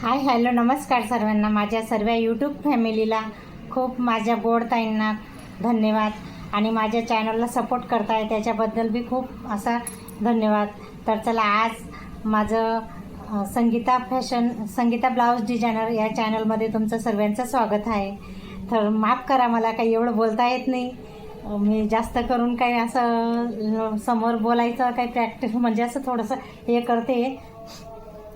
Hi hello नमस्कार सर्वांना. माझ्या सर्व यूट्यूब फॅमिलीला खूप माझ्या गोडताईंना धन्यवाद. आणि माझ्या चॅनलला सपोर्ट करताय त्याच्याबद्दल बी खूप असा धन्यवाद. तर चला आज माझं Sangeeta fashion Sangeeta blouse designer या चॅनलमध्ये तुमचं सर्वांचं स्वागत आहे. तर माफ करा मला काही एवढं बोलता येत नाही. मी जास्त करून काही असं समोर बोलायचं काही प्रॅक्टिस म्हणजे असं थोडंसं हे करते.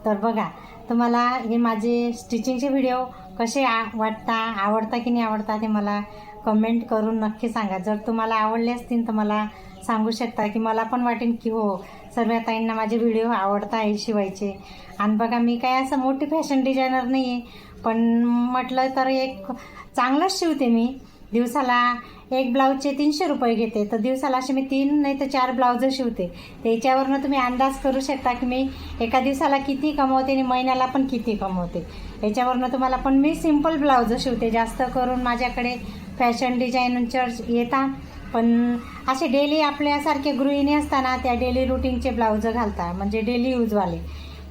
तर बघा तुम्हाला हे माझे स्टिचिंगचे व्हिडिओ कसे आ वाटता आवडता की नाही आवडता ते मला कमेंट करून नक्की सांगा. जर तुम्हाला आवडले असतील तर मला सांगू शकता की मला पण वाटेन की हो सर्व ताईंना माझे व्हिडिओ आवडता आहे शिवायचे आणि बघा मी काय असं मोठी फॅशन डिझायनर नाही आहे पण म्हटलं तर एक चांगलंच शिवते मी. दिवसाला एक ब्लाऊजचे तीनशे रुपये घेते. तर दिवसाला असे मी तीन नाही तर चार ब्लाऊज शिवते. त्याच्यावरनं तुम्ही अंदाज करू शकता की मी एका दिवसाला किती कमवते आणि महिन्याला पण किती कमवते. याच्यावरनं तुम्हाला पण मी सिंपल ब्लाऊज शिवते. जास्त करून माझ्याकडे फॅशन डिझायनर येतात पण असे डेली आपल्यासारखे गृहिणी असताना त्या डेली रुटीनचे ब्लाऊजं घालता. म्हणजे डेली यूजवाले.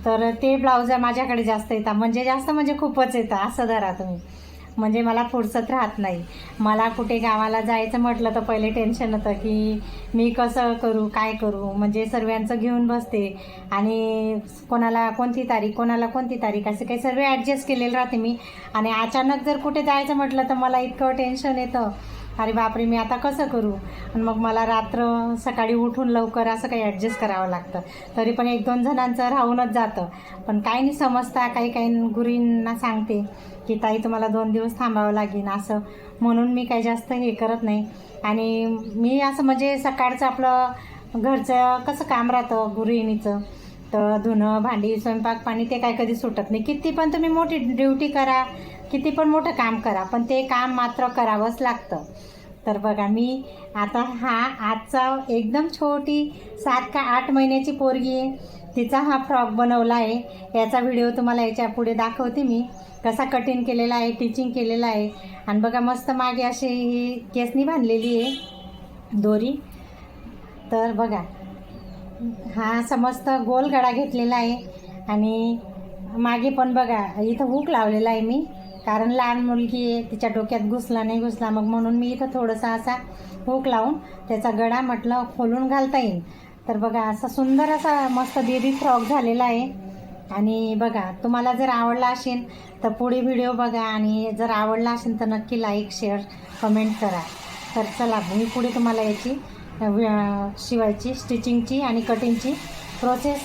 तर ते ब्लाऊज माझ्याकडे जास्त येतात म्हणजे जास्त म्हणजे खूपच येतं. असं धरा तुम्ही. म्हणजे मला फुरसत राहत नाही. मला कुठे गावाला जायचं म्हटलं तर पहिले टेन्शन होतं की मी कसं करू काय करू? म्हणजे सर्वांचं घेऊन बसते. आणि कोणाला कोणती तारीख कोणाला कोणती तारीख असे काही सर्व ॲडजस्ट केलेलं राहते मी. आणि अचानक जर कुठे जायचं म्हटलं तर मला इतकं टेन्शन येतं. अरे बापरे मी आता कसं करू? आणि मग मला रात्र सकाळी उठून लवकर असं काही ॲडजस्ट करावं लागतं. तरी पण एक दोन जणांचं राहूनच जातं. पण काही नाही समजता काही काही गुरींना सांगते की ताई तुम्हाला दोन दिवस थांबावं लागेल. असं. म्हणून मी काही जास्त हे करत नाही. आणि मी असं म्हणजे सकाळचं आपलं घरचं कसं काम राहतं गृहिणीचं तर धुणं भांडी स्वयंपाक पाणी ते काय कधी सुटत नाही. किती पण तुम्ही मोठी ड्युटी करा किती पण मोठं काम करा पण ते काम मात्र करावंच लागतं. तर बघा मी आता हा आजचा एकदम छोटी सात का आठ महिन्याची पोरगी आहे. तिचा हा फ्रॉक बनवला आहे. याचा व्हिडिओ तुम्हाला याच्यापुढे दाखवते मी. कसा कटिंग केलेला आहे टिचिंग केलेला आहे. आणि बघा मस्त मागे अशी ही केसनी बांधलेली आहे दोरी. तर बघा हा समस्त गोल गळा घेतलेला आहे. आणि मागे पण बघा इथं हुक लावलेला आहे मी. कारण लहान मुलगी आहे तिच्या डोक्यात घुसला नाही घुसला मग म्हणून मी इथं थोडंसा असा हुक लावून त्याचा गळा म्हटलं खोलून घालता येईल. तर बघा असा सुंदर असा मस्त बेबी फ्रॉक झालेला आहे. आणि बघा तुम्हाला जर आवडला असेल तर पुढे व्हिडिओ बघा आणि जर आवडला असेल तर नक्की लाईक शेअर कमेंट करा. तर चला मी पुढे तुम्हाला याची शिवायची स्टिचिंगची आणि कटिंगची प्रोसेस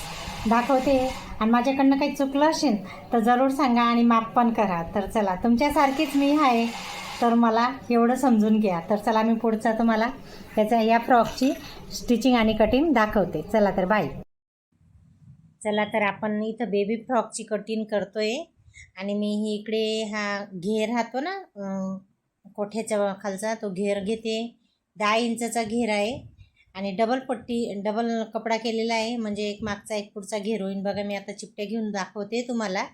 दाखवते. आणि माझ्याकडनं काही चुकलं असेल तर जरूर सांगा आणि माफ पण करा. तर चला तुमच्यासारखीच मी आहे. तर मला एवढं समजून घ्या. तर चला मी पुढचा तुम्हाला याचा या फ्रॉकची स्टिचिंग आणि कटिंग दाखवते. चला तर बाय. चला तर आपण इथं बेबी फ्रॉकची कटिंग करतो आहे आणि मी ही इकडे हा घेर राहतो ना कोठ्याच्या खालचा तो घेर घेते. दहा इंचाचा घेर आहे. आणि डबल पट्टी डबल कपडा केलेला आहे. म्हणजे एक मागचा एक पुढचा घेरोईन. बघा मी आता चिपट्या घेऊन दाखवते तुम्हाला.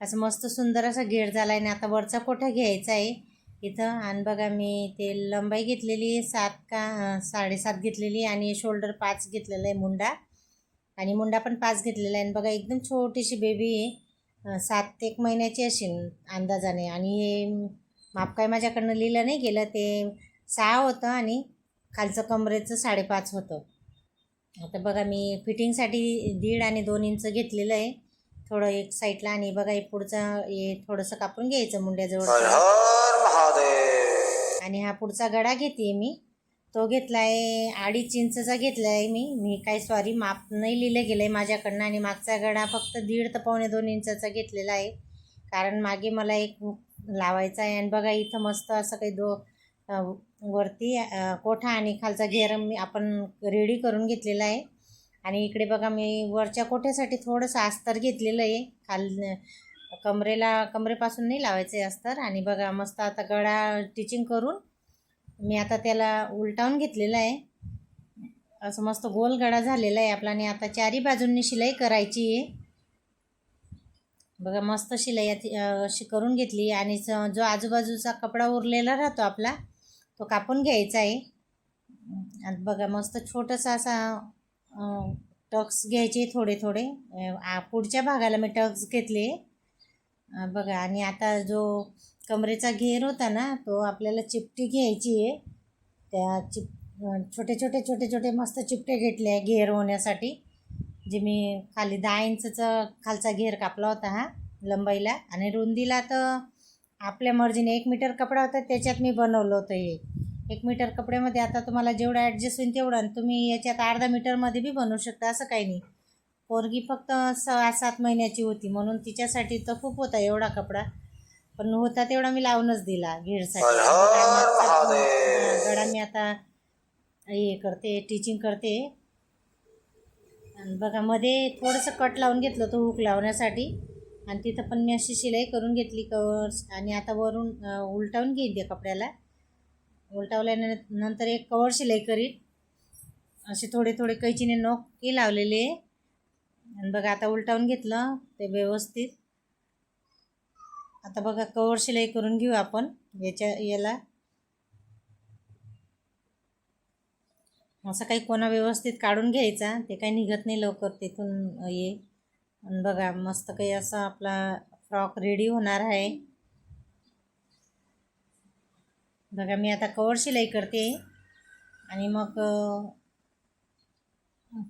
असं मस्त सुंदर असा घेर झाला आहे आणि आता वरचा कोठा घ्यायचा आहे? इथं. आणि बघा मी ते लंबाई घेतलेली आहे. सात का साडेसात घेतलेली आणि शोल्डर पाच घेतलेला आहे मुंडा. आणि मुंडा पण पाच घेतलेला आहे. आणि बघा एकदम छोटीशी बेबी आहे. सात ते एक महिन्याची असेल अंदाजाने. आणि हे माप काय माझ्याकडनं लिहिलं नाही गेलं. ते सहा होतं आणि खालचं कमरेचं साडेपाच होतं. आता बघा मी फिटिंगसाठी दीड आणि दोन इंच घेतलेलं आहे. थोडं एक साईडला आणि बघा हे पुढचं हे थोडंसं कापून घ्यायचं मुंड्याजवळ. आणि हा पुढचा गडा घेते मी. तो घेतला आहे अडीच इंचचा घेतला आहे मी. मी काय सॉरी माप नाही लिहिलं गेलं आहे माझ्याकडनं आणि मागचा गडा फक्त दीड तर पावणे दोन इंचाचा घेतलेला आहे. कारण मागे मला एक लावायचा आहे आणि बघा इथं मस्त असं काही दो वरती कोठा आणि खालचा घेर मी आपण रेडी करून घेतलेला आहे. आणि इकडे बघा मी वरच्या कोठ्यासाठी थोडंसं अस्तर घेतलेलं आहे. खाल कमरेला कमरेपासून नाही लावायचं आहे अस्तर. आणि बघा मस्त आता गळा टिचिंग करून मी आता त्याला उलटावून घेतलेलं आहे. असं मस्त गोल गळा झालेला आहे आपला. आणि आता चारी बाजूंनी शिलाई करायची आहे. बघा मस्त शिलाई अशी करून घेतली आणि जो आजूबाजूचा कपडा उरलेला राहतो आपला तो कापून घ्यायचा आहे. आणि बघा मस्त छोटंसं असा टक्स घ्यायचे थोडे थोडे. आ- पुढच्या भागाला मी टक्स घेतले. बघा आणि आता जो कमरेचा घेर होता ना तो आपल्याला चिपटी घ्यायची आहे. त्या चिप छोटे छोटे छोटे छोटे मस्त चिपटे घेतले आहे घेर होण्यासाठी. जे मी खाली दहा इंचचा खालचा घेर कापला होता हा लंबाईला. आणि रुंदीला तर आपल्या मर्जीने एक मीटर कपडा होता त्याच्यात मी बनवलं होतं हे. एक मीटर कपड्यामध्ये आता तुम्हाला जेवढं ॲडजस्ट होईल तेवढं आणि तुम्ही याच्यात अर्धा मीटरमध्ये बी बनवू शकता असं काही नाही. पोरगी फक्त सहा सात महिन्याची होती म्हणून तिच्यासाठी तर खूप होता एवढा कपडा. पण होता तेवढा मी लावूनच दिला. हा, गळा मी आता हे करते टीचिंग करते. आणि बघा मध्ये थोडंसं कट लावून घेतलं होतं हुक लावण्यासाठी. आणि तिथं पण मी अशी शिलाई करून घेतली कवर्स आणि आता वरून उलटावून घेईन त्या कपड्याला. उलटावल्यानंतर एक कवर शिलाई करीन. असे थोडे थोडे कैचीने नोके लावलेले आणि बघा आता उलटावून घेतलं ते व्यवस्थित. आता बघा कवर शिलाई करून घेऊ आपण याच्या याला. असं काही कोणा व्यवस्थित काढून घ्यायचा ते काही निघत नाही लवकर तिथून ये. आणि बघा मस्त काही असा आपला फ्रॉक रेडी होणार आहे. बघा मी आता कवर शिलाई करते. आणि मग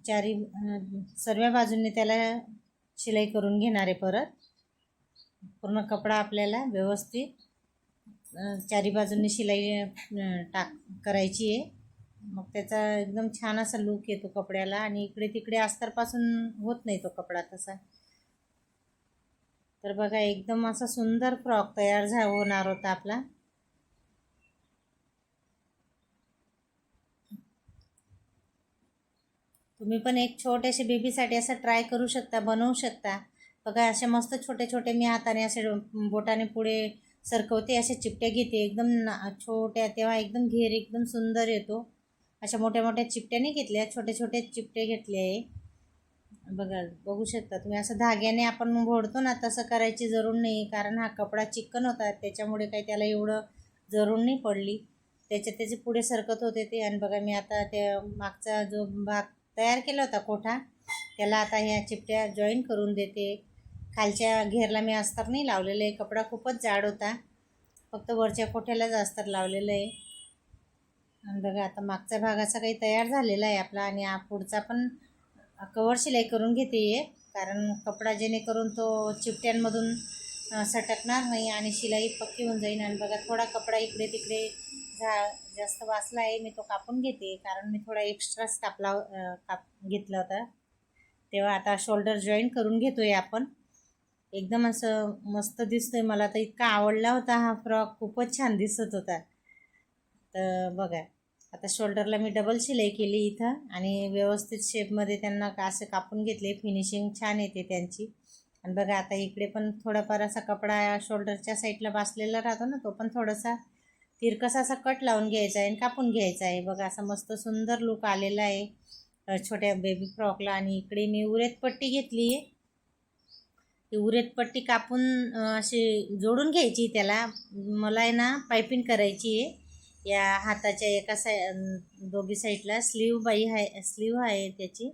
चारी सर्व बाजूंनी त्याला शिलाई करून घेणार आहे परत. पूर्ण कपडा आपल्याला व्यवस्थित चारी बाजूंनी शिलाई टाक करायची आहे. मग त्याचा एकदम छान असा लूक येतो कपड्याला आणि इकडे तिकडे अस्तरपासून होत नाही तो कपडा तसा. तर बघा एकदम असा सुंदर फ्रॉक तयार झा होणार होता आपला. तुम्ही पण एक छोटेसे बेबीसाठी असं ट्राय करू शकता बनवू शकता. बघा असे मस्त छोटे छोटे मी हाताने असे बोटाने पुढे सरकवते असे चिपट्या घेते. एकदम ना छोट्या तेव्हा एकदम घेर एकदम सुंदर येतो. अशा मोठ्या मोठ्या चिपट्या नाही घेतल्या छोटे छोटे चिपटे घेतले. आहे बघा बघू शकता तुम्ही असं धाग्याने आपण घोडतो ना तसं करायची जरूर नाही कारण हा कपडा चिकन होता त्याच्यामुळे काही त्याला एवढं जरूर नाही पडली. त्याच्या त्याचे पुढे सरकत होते ते. आणि बघा मी आता त्या मागचा जो भाग तयार केला होता कोठा त्याला आता ह्या चिपट्या जॉईन करून देते. खालच्या घेरला मी अस्तर नाही लावलेलं आहे. कपडा खूपच जाड होता. फक्त वरच्या कोठ्यालाच अस्तर लावलेलं आहे. आणि बघा आता मागचा भाग असा काही तयार झालेला आहे आपला आणि पुढचा पण कवर शिलाई करून घेते आहे कारण कपडा जेणेकरून तो चिपट्यांमधून सटकणार नाही आणि शिलाई पक्की होऊन जाईल. आणि बघा थोडा कपडा इकडे तिकडे झा जास्त वाचला आहे मी तो कापून घेते. कारण मी थोडा एक्स्ट्राच कापला काप घेतला होता. तेव्हा आता शोल्डर जॉईन करून घेतो आहे आपण. एकदम असं मस्त दिसतोय मला. तर इतका आवडला होता हा फ्रॉक खूपच छान दिसत होता. तर बघा. आता शोल्डरला मी डबल शिलाई केली इथं आणि व्यवस्थित शेपमध्ये त्यांना का असं कापून घेतले. फिनिशिंग छान येते त्यांची. आणि बघा आता इकडे पण थोडाफार असा कपडा शोल्डरच्या साईडला बसलेला राहतो ना तो पण थोडासा तिरकसा असा कट लावून घ्यायचा आहे आणि कापून घ्यायचा आहे. बघा असा मस्त सुंदर लुक आलेला आहे. छोट्या बेबी फ्रॉकला आणि इकडे मी उरेत पट्टी घेतली आहे. ती उरेत पट्टी कापून अशी जोडून घ्यायची त्याला. मला आहे ना पायपिंग करायची आहे. या हाताच्या एका साय दोघी साईडला स्लीव बाई आहे स्लीव आहे त्याची.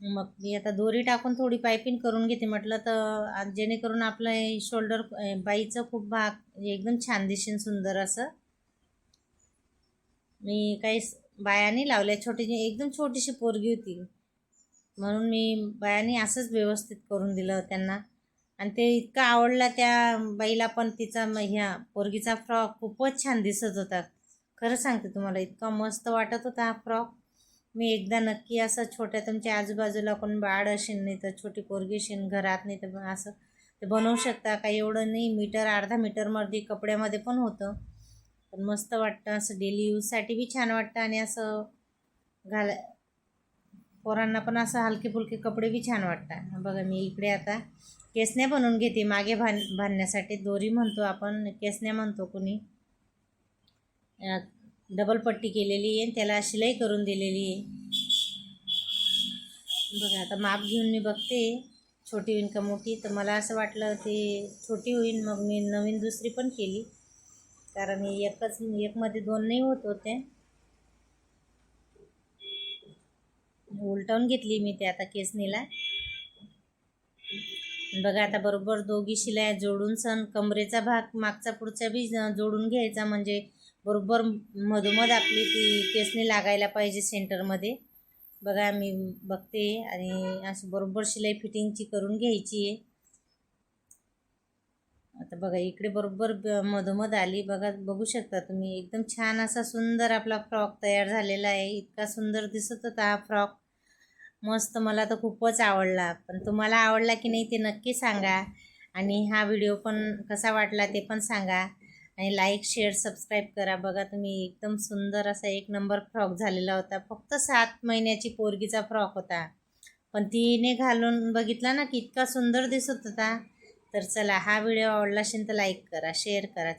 मग मी आता दोरी टाकून थोडी पायपिंग करून घेते. म्हटलं तर जेणेकरून आपलं हे शोल्डर बाईचं खूप भाग एकदम छान दिसेन सुंदर असं. मी काही बायांनी बायाने लावल्या छोटी एकदम छोटीशी पोरगी होती. म्हणून मी बायाने असंच व्यवस्थित करून दिलं त्यांना. आणि ते इतका आवडला त्या बाईला पण तिचा ह्या पोरगीचा फ्रॉक खूपच छान दिसत होता. खरं सांगते तुम्हाला इतका मस्त वाटत होता हा फ्रॉक. मी एकदा नक्की असं छोट्या तुमच्या आजूबाजूला कोण बाळ असेल नाही तर छोटी पोरगी असेल घरात नाही तर असं ते बनवू शकता. काही एवढं नाही मीटर अर्धा मीटरमध्ये कपड्यामध्ये पण होतं. पण मस्त वाटतं असं डेली यूजसाठी बी छान वाटतं आणि असं घाला पोरांना पण असं हलके फुलके कपडे बी छान वाटतात. बघा मी इकडे आता केसण्या बनवून घेते. मागे भां बांधण्यासाठी दोरी म्हणतो आपण केसण्या म्हणतो कुणी. डबल पट्टी केलेली आहे त्याला शिलाई करून दिलेली आहे. बघा आता माप घेऊन मी बघते. छोटी होईन का मोठी? तर मला असं वाटलं ते छोटी होईन मग मी नवीन दुसरी पण केली. कारण एकच एकमध्ये दोन नाही होत होते. उलटवून घेतली मी ते आता केसनीला. बघा आता बरोबर दोघी शिलाया जोडून सण कमरेचा भाग मागचा पुढचा बी जोडून घ्यायचा म्हणजे बरोबर मधोमध आपली ती केसनी लागायला पाहिजे सेंटरमध्ये. बघा मी बघते आणि असं बरोबर शिलाई फिटिंगची करून घ्यायची आहे. आता बघा इकडे बरोबर मधोमध आली. बघा बघू शकता तुम्ही. एकदम छान असा सुंदर आपला फ्रॉक तयार झालेला आहे. इतका सुंदर दिसत होता हा फ्रॉक. मस्त मला तर खूपच आवडला. पण तुम्हाला आवडला की नाही ते नक्की सांगा. आणि हा व्हिडिओ पण कसा वाटला ते पण सांगा. आणि लाईक शेअर सबस्क्राईब करा. बघा तुम्ही एकदम सुंदर असा एक नंबर फ्रॉक झालेला होता. फक्त सात महिन्याची पोरगीचा फ्रॉक होता. पण तिने घालून बघितला ना की इतका सुंदर दिसत होता. तर चला हा व्हिडिओ आवडला असेल तर लाईक करा शेअर करा.